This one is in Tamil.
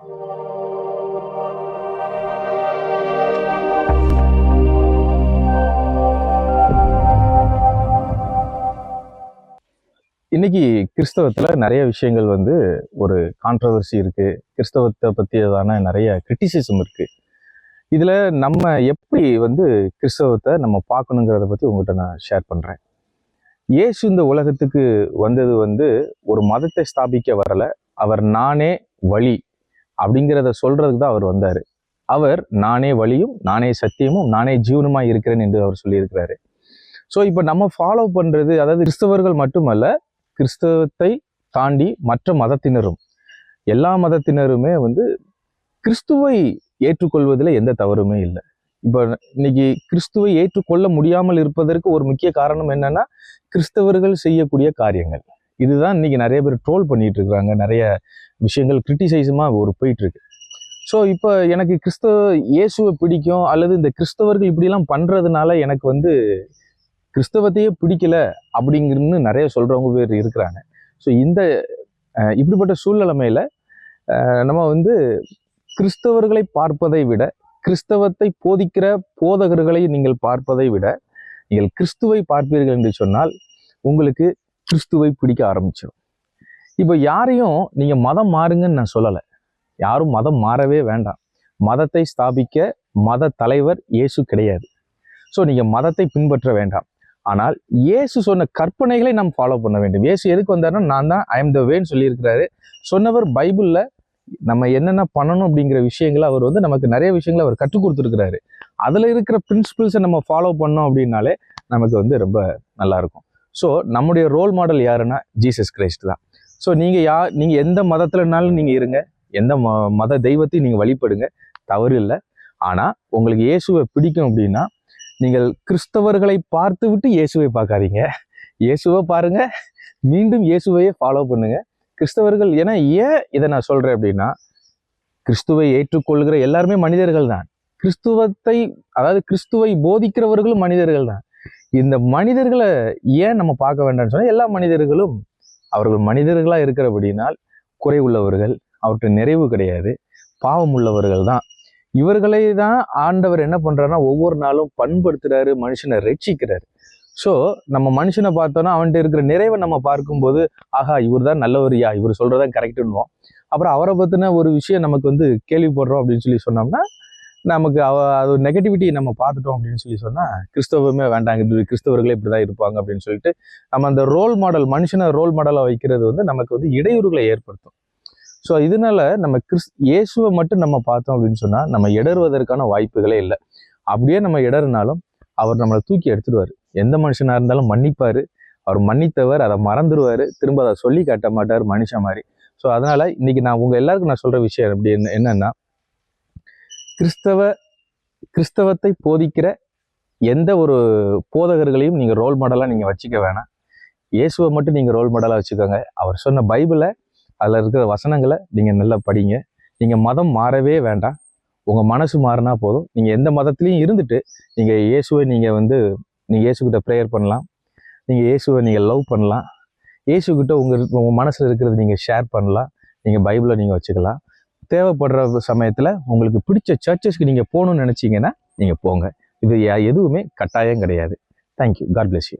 இன்னைக்கு கிறிஸ்தவத்தில் நிறைய விஷயங்கள் வந்து ஒரு கான்ட்ரவர்சி இருக்குது கிறிஸ்தவத்தை பற்றியதான நிறைய கிரிட்டிசிசம் இருக்குது இதில் நம்ம எப்படி வந்து கிறிஸ்தவத்தை நம்ம பார்க்கணுங்கிறத பற்றி உங்கள்கிட்ட நான் ஷேர் பண்ணுறேன் இயேசு இந்த உலகத்துக்கு வந்தது வந்து ஒரு மதத்தை ஸ்தாபிக்க வரல. அவர் நானே வழி அப்படிங்கிறத சொல்றதுக்கு தான் அவர் வந்தாரு. அவர் நானே வழியும் நானே சத்தியமும் நானே ஜீவனுமா இருக்கிறேன் என்று அவர் சொல்லியிருக்கிறாரு. ஸோ இப்போ நம்ம ஃபாலோ பண்றது அதாவது கிறிஸ்தவர்கள் மட்டுமல்ல கிறிஸ்தவத்தை தாண்டி மற்ற மதத்தினரும் எல்லா மதத்தினருமே வந்து கிறிஸ்துவை ஏற்றுக்கொள்வதில் எந்த தவறுமே இல்லை. இப்போ இன்னைக்கு கிறிஸ்துவை ஏற்றுக்கொள்ள முடியாமல் இருப்பதற்கு ஒரு முக்கிய காரணம் என்னன்னா கிறிஸ்தவர்கள் செய்யக்கூடிய காரியங்கள். இதுதான் இன்னைக்கு நிறைய பேர் ட்ரோல் பண்ணிட்டு இருக்காங்க நிறைய விஷயங்கள் கிரிட்டிசைஸுமா ஒரு போயிட்டுருக்கு. ஸோ இப்போ எனக்கு கிறிஸ்தவ இயேசுவை பிடிக்கும் அல்லது இந்த கிறிஸ்தவர்கள் இப்படிலாம் பண்ணுறதுனால எனக்கு வந்து கிறிஸ்தவத்தையே பிடிக்கல அப்படிங்கிறது நிறைய சொல்கிறவங்க பேர் இருக்கிறாங்க. ஸோ இந்த இப்படிப்பட்ட சூழ்நிலைமையில் நம்ம வந்து கிறிஸ்தவர்களை பார்ப்பதை விட கிறிஸ்தவத்தை போதிக்கிற போதகர்களை நீங்கள் பார்ப்பதை விட நீங்கள் கிறிஸ்துவை பார்ப்பீர்கள் என்று சொன்னால் உங்களுக்கு கிறிஸ்துவை பிடிக்க ஆரம்பிச்சிடும் இப்போ யாரையும் நீங்கள் மதம் மாறுங்கன்னு நான் சொல்லலை. யாரும் மதம் மாறவே வேண்டாம். மதத்தை ஸ்தாபிக்க மத தலைவர் இயேசு கிடையாது. ஸோ நீங்கள் மதத்தை பின்பற்ற வேண்டாம். ஆனால் இயேசு சொன்ன கற்பனைகளை நாம் ஃபாலோ பண்ண வேண்டும். இயேசு எதுக்கு வந்தாருன்னா நான் தான் ஐ எம் த வேன்னு சொல்லியிருக்கிறாரு. சொன்னவர் பைபிளில் நம்ம என்னென்ன பண்ணணும் அப்படிங்கிற விஷயங்களை அவர் வந்து நமக்கு நிறைய விஷயங்களை அவர் கற்றுக் கொடுத்துருக்கிறாரு. அதில் இருக்கிற பிரின்சிபிள்ஸை நம்ம ஃபாலோ பண்ணோம் அப்படின்னாலே நமக்கு வந்து ரொம்ப நல்லா இருக்கும். ஸோ நம்முடைய ரோல் மாடல் யாருன்னா ஜீசஸ் கிரைஸ்ட் தான். ஸோ நீங்கள் யா நீங்கள் எந்த மதத்துலனாலும் நீங்கள் இருங்க. எந்த ம மத தெய்வத்தையும் நீங்கள் வழிபடுங்க. தவறு இல்லை. ஆனால் உங்களுக்கு இயேசுவை பிடிக்கும் அப்படின்னா நீங்கள் கிறிஸ்தவர்களை பார்த்து விட்டு இயேசுவை பார்க்காதீங்க. இயேசுவை பாருங்கள் மீண்டும் இயேசுவையே ஃபாலோ பண்ணுங்கள் கிறிஸ்தவர்கள் ஏன்னா ஏன் இதை நான் சொல்கிறேன் அப்படின்னா கிறிஸ்துவை ஏற்றுக்கொள்கிற எல்லாருமே மனிதர்கள் தான். கிறிஸ்துவத்தை அதாவது கிறிஸ்துவை போதிக்கிறவர்களும் மனிதர்கள் தான். இந்த மனிதர்களை ஏன் நம்ம பார்க்க வேண்டாம்னு சொன்னால் எல்லா மனிதர்களும் அவர்கள் மனிதர்களாக இருக்கிறபடினால் குறை உள்ளவர்கள் அவற்றின் நிறைவு கிடையாது. பாவம் உள்ளவர்கள் தான். இவர்களை தான் ஆண்டவர் என்ன பண்றாருன்னா ஒவ்வொரு நாளும் பண்படுத்துகிறாரு மனுஷனை ரட்சிக்கிறாரு. ஸோ நம்ம மனுஷனை பார்த்தோன்னா அவன்கிட்ட இருக்கிற நிறைவை நம்ம பார்க்கும்போது ஆஹா இவர் தான் நல்லவர் யா இவர் சொல்கிறதான் கரெக்டுன்னுவோம் அப்புறம் அவரை பற்றின ஒரு விஷயம் நமக்கு வந்து கேள்விப்படுறோம் அப்படின்னு சொல்லி சொன்னோம்னா நமக்கு அவ அது ஒரு நெகட்டிவிட்டி நம்ம பார்த்துட்டோம் அப்படின்னு சொல்லி சொன்னால் கிறிஸ்தவமே வேண்டாங்க இது கிறிஸ்தவர்களே இப்படிதான் இருப்பாங்க அப்படின்னு சொல்லிட்டு நம்ம அந்த ரோல் மாடல் மனுஷனை ரோல் மாடலாக வைக்கிறது வந்து நமக்கு வந்து இடையூறுகளை ஏற்படுத்தும். ஸோ இதனால நம்ம கிறிஸ் இயேசுவை மட்டும் நம்ம பார்த்தோம் அப்படின்னு சொன்னால் நம்ம இடறுவதற்கான வாய்ப்புகளே இல்லை. அப்படியே நம்ம இடறினாலும் அவர் நம்மளை தூக்கி எடுத்துடுவார் எந்த மனுஷனாக இருந்தாலும் மன்னிப்பார். அவர் மன்னித்தவர் அதை மறந்துடுவார் திரும்ப அதை சொல்லி காட்ட மாட்டார் மனுஷன் மாதிரி. ஸோ அதனால் இன்னைக்கு நான் உங்கள் எல்லாருக்கும் நான் சொல்கிற விஷயம் அப்படி என்ன என்னென்னா கிறிஸ்தவ கிறிஸ்தவத்தை போதிக்கிற எந்த ஒரு போதகர்களையும் நீங்கள் ரோல் மாடலாக நீங்கள் வச்சுக்க வேணாம். இயேசுவை மட்டும் நீங்கள் ரோல் மாடலாக வச்சுக்கோங்க. அவர் சொன்ன பைபிளை அதில் இருக்கிற வசனங்களை நீங்கள் நல்லா படிங்க. நீங்கள் மதம் மாறவே வேண்டாம். உங்கள் மனசு மாறினா போதும். நீங்கள் எந்த மதத்துலேயும் இருந்துட்டு நீங்கள் இயேசுவை நீங்கள் வந்து நீங்கள் இயேசுகிட்ட ப்ரேயர் பண்ணலாம். நீங்கள் இயேசுவை நீங்கள் லவ் பண்ணலாம். இயேசுகிட்ட உங்கள் உங்கள் மனசில் இருக்கிறது நீங்கள் ஷேர் பண்ணலாம். நீங்கள் பைபிளை நீங்கள் வச்சுக்கலாம். தேவைப்படுற சமயத்தில் உங்களுக்கு பிடிச்ச சர்ச்சஸ்க்கு நீங்கள் போகணும்னு நினச்சிங்கன்னா நீங்கள் போங்க. இது எதுவுமே கட்டாயம் கிடையாது. Thank you God bless you